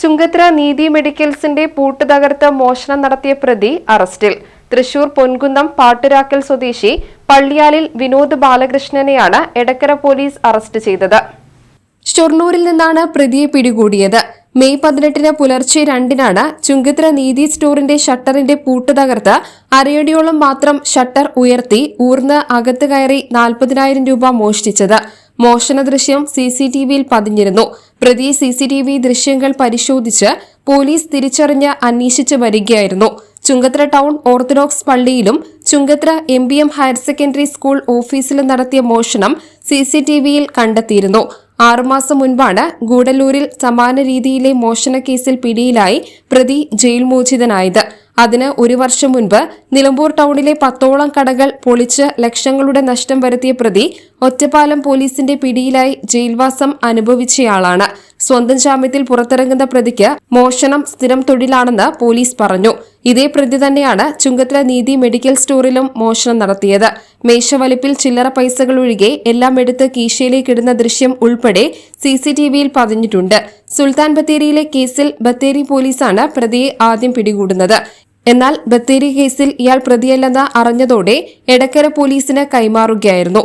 Chungathara Neethi മെഡിക്കൽസിന്റെ പൂട്ട് തകർത്ത് മോഷണം നടത്തിയ പ്രതി അറസ്റ്റിൽ. തൃശൂർ പൊൻകുന്നം പാട്ടുരാക്കൽ സ്വദേശി പള്ളിയാലിൽ വിനോദ് ബാലകൃഷ്ണനെയാണ് എടക്കര പോലീസ് അറസ്റ്റ് ചെയ്തത്. ഷൊർണൂരിൽ നിന്നാണ് പ്രതിയെ പിടികൂടിയത്. മെയ് പതിനെട്ടിന് പുലർച്ചെ രണ്ടിനാണ് ചുങ്കത്ര നീതി സ്റ്റോറിന്റെ ഷട്ടറിന്റെ പൂട്ട് തകർത്ത് അരയടിയോളം മാത്രം ഷട്ടർ ഉയർത്തി ഊർന്ന് അകത്ത് കയറി നാൽപ്പതിനായിരം രൂപ മോഷ്ടിച്ചത്. മോഷണ ദൃശ്യം സി സി ടി വിയിൽ പതിഞ്ഞിരുന്നു. പ്രതി സി സി ടി വി ദൃശ്യങ്ങൾ പരിശോധിച്ച് പോലീസ് തിരിച്ചറിഞ്ഞ് അന്വേഷിച്ചു വരികയായിരുന്നു. ചുങ്കത്ര ടൗൺ ഓർത്തഡോക്സ് പള്ളിയിലും Chungathara M B M higher secondary school ഓഫീസിലും നടത്തിയ മോഷണം സി സി ടി വിയിൽ കണ്ടെത്തിയിരുന്നു. ആറുമാസം മുൻപാണ് ഗൂഡല്ലൂരിൽ സമാന രീതിയിലെ മോഷണ കേസിൽ പിടിയിലായി പ്രതി ജയിൽ മോചിതനായത്. അതിന് ഒരു വർഷം മുൻപ് നിലമ്പൂർ ടൗണിലെ പത്തോളം കടകൾ പൊളിച്ച് ലക്ഷങ്ങളുടെ നഷ്ടം വരുത്തിയ പ്രതി ഒറ്റപ്പാലം പോലീസിന്റെ പിടിയിലായി ജയിൽവാസം അനുഭവിച്ചയാളാണ്. സ്വന്തം ജാമ്യത്തിൽ പുറത്തിറങ്ങുന്ന പ്രതിക്ക് മോഷണം സ്ഥിരം തൊഴിലാണെന്ന് പോലീസ് പറഞ്ഞു. ഇതേ പ്രതി തന്നെയാണ് ചുങ്കത്തല നീതി മെഡിക്കൽ സ്റ്റോറിലും മോഷണം നടത്തിയത്. മേശവലിപ്പിൽ ചില്ലറ പൈസകൾ ഒഴികെ എല്ലാം എടുത്ത് കീശയിലേക്കിടുന്ന ദൃശ്യം ഉൾപ്പെടെ സിസിടിവിയിൽ പതിഞ്ഞിട്ടുണ്ട്. സുൽത്താൻ ബത്തേരിയിലെ കേസിൽ ബത്തേരി പോലീസാണ് പ്രതിയെ ആദ്യം പിടികൂടുന്നത്. എന്നാൽ ബത്തേരി കേസിൽ ഇയാൾ പ്രതിയല്ലെന്ന് അറിഞ്ഞതോടെ എടക്കര പോലീസിന് കൈമാറുകയായിരുന്നു.